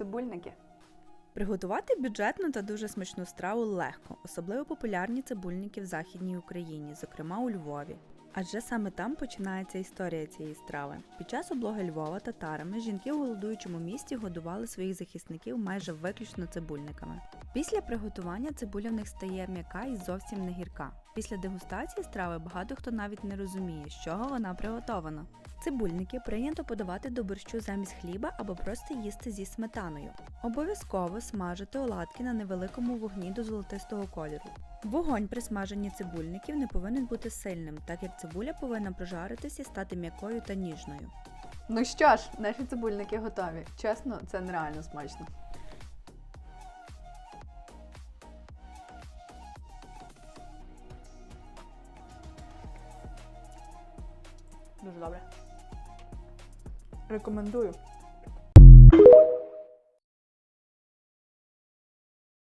цибульники. Приготувати бюджетну та дуже смачну страву легко, особливо популярні цибульники в Західній Україні, зокрема у Львові. Адже саме там починається історія цієї страви. Під час облоги Львова татарами жінки у голодуючому місті годували своїх захисників майже виключно цибульниками. Після приготування цибуля в них стає м'яка і зовсім не гірка. Після дегустації страви багато хто навіть не розуміє, з чого вона приготована. Цибульники прийнято подавати до борщу замість хліба або просто їсти зі сметаною. Обов'язково смажити оладки на невеликому вогні до золотистого кольору. Вогонь при смаженні цибульників не повинен бути сильним, так як цибуля повинна прожаритися і стати м'якою та ніжною. Ну що ж, наші цибульники готові. Чесно, це нереально смачно. Дуже добре. Рекомендую.